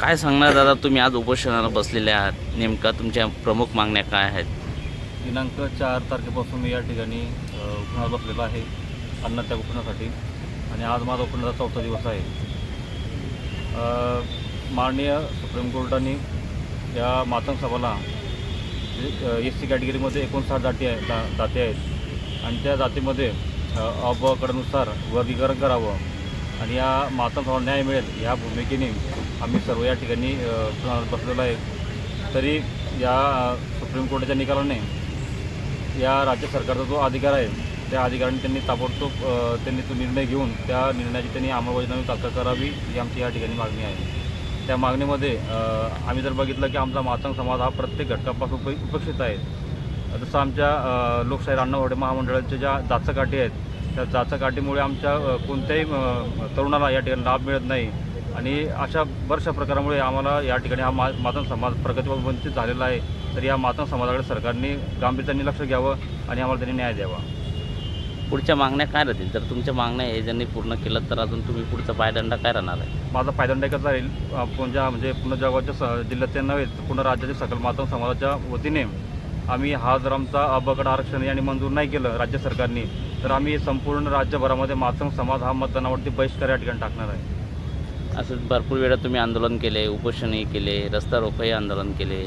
काय सांगणार दादा? तुम्ही आज उपोषणाला बसलेले आहात. नेमका तुमच्या प्रमुख मागण्या काय आहेत? दिनांक चार तारखेपासून मी या ठिकाणी अ, बसलेला आहे आहे अन्नत्याग उपोषणासाठी. आणि आज माझा उपणाचा चौथा दिवस आहे. माननीय सुप्रीम कोर्टाने या मातंग सभाला एस सी कॅटेगरीमध्ये एकोणसाठ जाती आहे जा जाती आहेत. आणि त्या जातीमध्ये अ, अबकडानुसार वर्गीकरण करावं. आणि या मातंग सभा न्याय मिळेल ह्या भूमिकेने आम्ही सर्व या ठिकाणी बसलेलो आहे. तरी या सुप्रीम कोर्टाच्या निकालाने या राज्य सरकारचा जो अधिकार आहे त्या अधिकाऱ्यांनी त्यांनी ताबडतोब त्यांनी तो निर्णय घेऊन त्या निर्णयाची त्यांनी अंमलबजावणी तात्काळ करावी ही आमची या ठिकाणी मागणी आहे. त्या मागणीमध्ये आम्ही जर बघितलं की आमचा मातंग समाज हा प्रत्येक घटकापासून उप उपेक्षित आहे. जसं आमच्या लोकशाही राण्णावडे महामंडळाच्या ज्या जाचकाठी आहेत त्या जाचकाठीमुळे आमच्या कोणत्याही तरुणाला या ठिकाणी लाभ मिळत नाही. आणि अशा बऱ्याचशा प्रकारामुळे आम्हाला या ठिकाणी हा मा मातंग समाज प्रगतीवर वंचित झालेला आहे. तर या मातंग समाजाकडे सरकारने गांभीर्याने लक्ष घ्यावं आणि आम्हाला त्यांनी न्याय द्यावा. पुढच्या मागण्या काय राहतील? जर तुमच्या मागण्या हे ज्यांनी पूर्ण केलं तर अजून तुम्ही पुढचा पायदंडा काय राहणार आहे? माझा पायदंड एकच राहील अ, पुण्या म्हणजे पूर्ण जगाच्या स जिल्ह्याचे नव्हे तर पूर्ण राज्याच्या सकल मातंग समाजाच्या वतीने आम्ही हा जर आमचा अबकड आरक्षण यांनी मंजूर नाही केलं राज्य सरकारने तर आम्ही संपूर्ण राज्यभरामध्ये मातंग समाज हा मतदानावरती बहिष्कार या ठिकाणी टाकणार आहे. असं भरपूर वेळा तुम्ही आंदोलन केले उपोषणही केले रस्ता रोखही आंदोलन केले.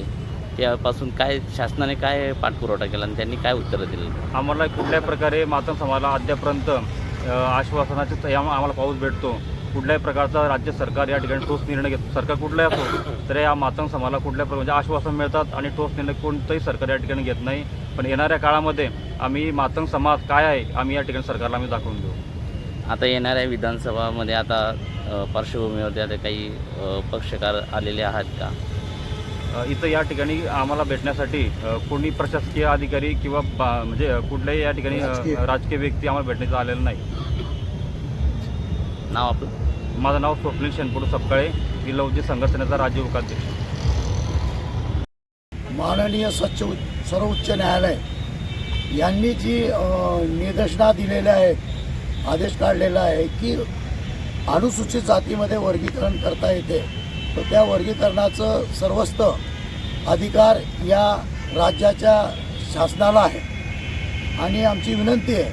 त्यापासून काय शासनाने काय पाठपुरवठा केला आणि त्यांनी काय उत्तरं दिली? आम्हाला कुठल्याही प्रकारे मातंग समाजाला अद्यापर्यंत आश्वासनाचे आम्हाला पाऊस भेटतो. कुठल्याही प्रकारचा राज्य सरकार या ठिकाणी ठोस निर्णय घेतो सरकार कुठलाही असो तर या मातंग समाजाला कुठल्या प्रकारे म्हणजे आश्वासन मिळतात आणि ठोस निर्णय कोणतंही सरकार या ठिकाणी घेत नाही. पण येणाऱ्या काळामध्ये आम्ही मातंग समाज काय आहे आम्ही या ठिकाणी सरकारला आम्ही दाखवून देऊ. आता येणाऱ्या विधानसभामध्ये आता पार्श्वभूमीवरती आता काही पक्षकार आलेले आहात का? इथं या ठिकाणी आम्हाला भेटण्यासाठी कोणी प्रशासकीय अधिकारी किंवा म्हणजे कुठल्याही या ठिकाणी राजकीय. व्यक्ती आम्हाला भेटण्याचं आलेलं नाही. नाव आपलं? माझं नाव स्वप्नील शेनपुड सपकाळे. मी लवजी संघटनेचा राज्य उपाध्यक्ष माननीय सच्च सर्वोच्च न्यायालय यांनी जी निदर्शना दिलेल्या आहेत आदेश काढलेला आहे की अनुसूचित जातीमध्ये वर्गीकरण करता येते. तर त्या वर्गीकरणाचं सर्वस्त अधिकार या राज्याच्या शासनाला आहे. आणि आमची विनंती आहे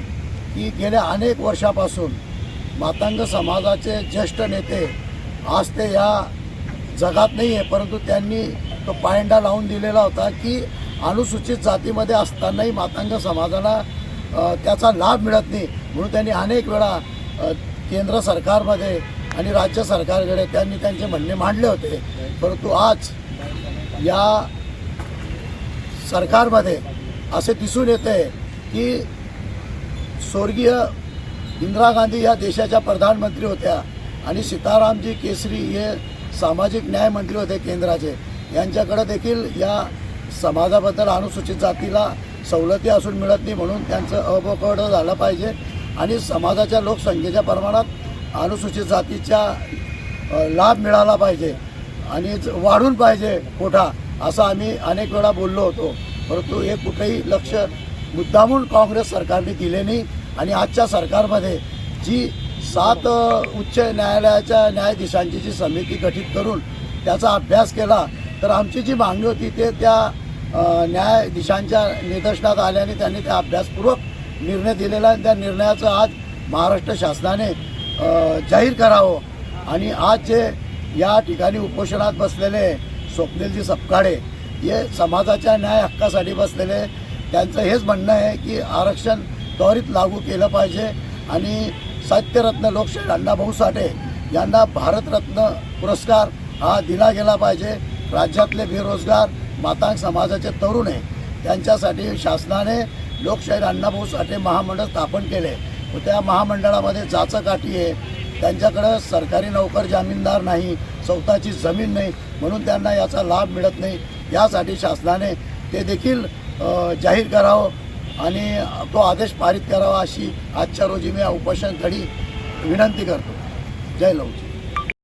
की गेल्या अनेक वर्षापासून मातांग समाजाचे ज्येष्ठ नेते आज ते या जगात नाही आहे परंतु त्यांनी तो पायंडा लावून दिलेला होता की अनुसूचित जातीमध्ये असतानाही मातांग समाजाला त्याचा लाभ मिळत नाही. म्हणून त्यांनी अनेक वेळा केंद्र सरकारमध्ये आणि राज्य सरकारकडे त्यांनी त्यांचे म्हणणे मांडले होते. परंतु आज या सरकारमध्ये असे दिसून येते की स्वर्गीय इंदिरा गांधी या देशाच्या प्रधानमंत्री होत्या आणि सीतारामजी केसरी हे सामाजिक न्याय मंत्री होते केंद्राचे. यांच्याकडे देखील या समाजाबद्दल अनुसूचित जातीला सवलती असून मिळत नाही म्हणून त्यांचं अपकड झालं पाहिजे. आणि समाजाच्या लोकसंख्येच्या प्रमाणात अनुसूचित जातीच्या लाभ मिळाला पाहिजे. आणि वाढून पाहिजे कोठा असं आम्ही अनेक वेळा बोललो होतो. परंतु हे कुठेही लक्ष मुद्दामून काँग्रेस सरकारने दिले नाही. आणि आजच्या सरकारमध्ये जी सात उच्च न्यायालयाच्या न्यायाधीशांची जी समिती गठीत करून त्याचा अभ्यास केला तर आमची जी मागणी होती ते त्या न्यायाधीशांच्या निदर्शनात आल्याने त्यांनी त्या अभ्यासपूर्वक निर्णय दिलेला आणि त्या निर्णयाचं आज महाराष्ट्र शासनाने जाहीर करावं. आणि आज जे या ठिकाणी उपोषणात बसलेले स्वप्नीलजी सपकाळे हे समाजाच्या न्याय हक्कासाठी बसलेले त्यांचं हेच म्हणणं आहे की आरक्षण त्वरित लागू केलं पाहिजे. आणि साहित्यरत्न लोकशाही अण्णाभाऊ साठे यांना भारतरत्न पुरस्कार हा दिला गेला पाहिजे. राज्यातले बेरोजगार मातांग समाजाचे तरुण आहे. त्यांच्यासाठी शासनाने लोकशाही अण्णाभाऊ साठे महामंडळ स्थापन केले. व त्या महामंडळामध्ये जाचकाठी आहे. त्यांच्याकडं सरकारी नोकर जामीनदार नाही स्वतःची जमीन नाही म्हणून त्यांना याचा लाभ मिळत नाही. यासाठी शासनाने ते देखील जाहीर करावं आणि तो आदेश पारित करावा अशी आजच्या रोजी मी उपोषण उपोषणस्थळी विनंती करतो. जय लवजी